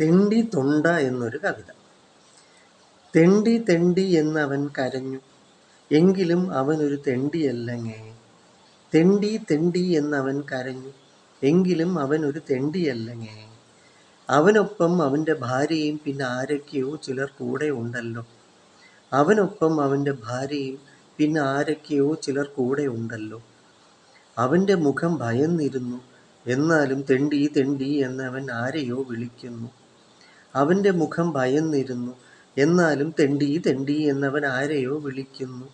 തെണ്ടി തൊണ്ട എന്നൊരു കവിത. തെണ്ടി തെണ്ടി എന്നവൻ കരഞ്ഞു. എങ്കിലും അവനൊരു തെണ്ടിയല്ലങ്ങേ. തെണ്ടി തെണ്ടി എന്നവൻ കരഞ്ഞു. എങ്കിലും അവനൊരു തെണ്ടിയല്ലങ്ങേ. അവനൊപ്പം അവന്റെ ഭാര്യയും പിന്നെ ആരൊക്കെയോ ചിലർ കൂടെ ഉണ്ടല്ലോ. അവനൊപ്പം അവന്റെ ഭാര്യയും പിന്നെ ആരൊക്കെയോ ചിലർ കൂടെ ഉണ്ടല്ലോ. അവന്റെ മുഖം ഭയന്നിരുന്നു. എന്നാലും തെണ്ടി തെണ്ടി എന്നവൻ ആരെയോ വിളിക്കുന്നു. അവന്റെ മുഖം ഭയന്നിരുന്നു. എന്നാലും തെണ്ടി തെണ്ടി എന്നവൻ ആരെയോ വിളിക്കുന്നു.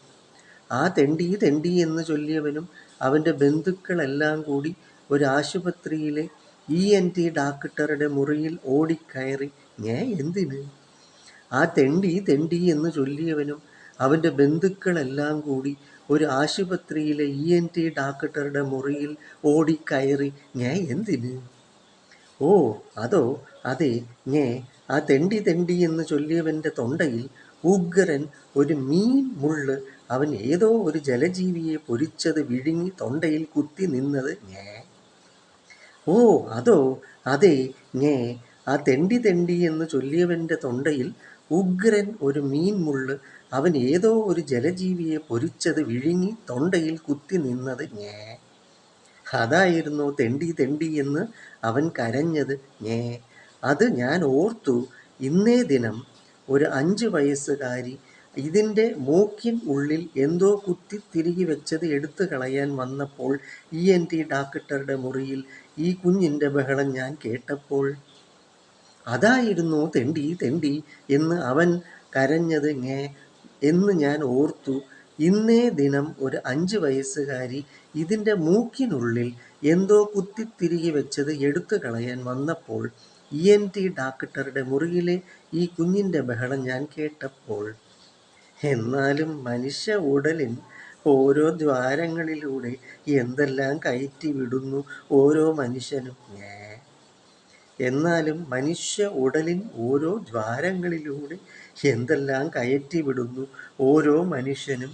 ആ തെണ്ടി തെണ്ടി എന്ന് ചൊല്ലിയവനും അവന്റെ ബന്ധുക്കളെല്ലാം കൂടി ഒരു ആശുപത്രിയിലെ ഇ എൻ ടി ഡാക്ടറുടെ മുറിയിൽ ഓടിക്കയറി ഞാൻ എന്തിന്? ആ തെണ്ടി തെണ്ടി എന്ന് ചൊല്ലിയവനും അവന്റെ ബന്ധുക്കളെല്ലാം കൂടി ഒരു ആശുപത്രിയിലെ ഇ എൻ ടി ഡാക്ടറുടെ മുറിയിൽ ഓടിക്കയറി ഞാൻ എന്തിന്? ഓ അതോ അതെ ഞേ ആ തെണ്ടി തെണ്ടി എന്ന് ചൊല്ലിയവന്റെ തൊണ്ടയിൽ ഉഗ്രൻ ഒരു മീൻ മുള്ള് അവൻ ഏതോ ഒരു ജലജീവിയെ പൊരിച്ചത് വിഴുങ്ങി തൊണ്ടയിൽ കുത്തി നിന്നത് ഞേ. ഓ അതോ അതെ ഞേ ആ തെണ്ടി തെണ്ടി എന്ന് ചൊല്ലിയവന്റെ തൊണ്ടയിൽ ഉഗ്രൻ ഒരു മീൻ മുള്ള് അവൻ ഏതോ ഒരു ജലജീവിയെ പൊരിച്ചത് വിഴുങ്ങി തൊണ്ടയിൽ കുത്തി നിന്നത് ഞേ. അതായിരുന്നു തെണ്ടി തെണ്ടി എന്ന് അവൻ കരഞ്ഞത്. ഞേ അത് ഞാൻ ഓർത്തു. ഇന്നേ ദിനം ഒരു അഞ്ച് വയസ്സുകാരി ഇതിന്റെ മൂക്കിൻ ഉള്ളിൽ എന്തോ കുത്തി തിരികെ വെച്ചത് എടുത്തു കളയാൻ വന്നപ്പോൾ ഇ എൻ ടി ഡാക്ടറുടെ മുറിയിൽ ഈ കുഞ്ഞിന്റെ ബഹളം ഞാൻ കേട്ടപ്പോൾ അതായിരുന്നു തെണ്ടി തെണ്ടി എന്ന് അവൻ കരഞ്ഞത്. ഞേ എന്ന് ഞാൻ ഓർത്തു. ഇന്നേ ദിനം ഒരു അഞ്ച് വയസ്സുകാരി ഇതിന്റെ മൂക്കിനുള്ളിൽ എന്തോ കുത്തിത്തിരികി വെച്ചത് എടുത്തു കളയാൻ വന്നപ്പോൾ ഇ എൻ ടി ഡാക്ടറുടെ മുറിയിലെ ഈ കുഞ്ഞിന്റെ ബഹളം ഞാൻ കേട്ടപ്പോൾ എന്നാലും മനുഷ്യ ഉടലിൻ ഓരോ ദ്വാരങ്ങളിലൂടെ എന്തെല്ലാം കയറ്റി വിടുന്നു ഓരോ മനുഷ്യനും. എന്നാലും മനുഷ്യ ഉടലിൻ ഓരോ ദ്വാരങ്ങളിലൂടെ എന്തെല്ലാം കയറ്റി വിടുന്നു ഓരോ മനുഷ്യനും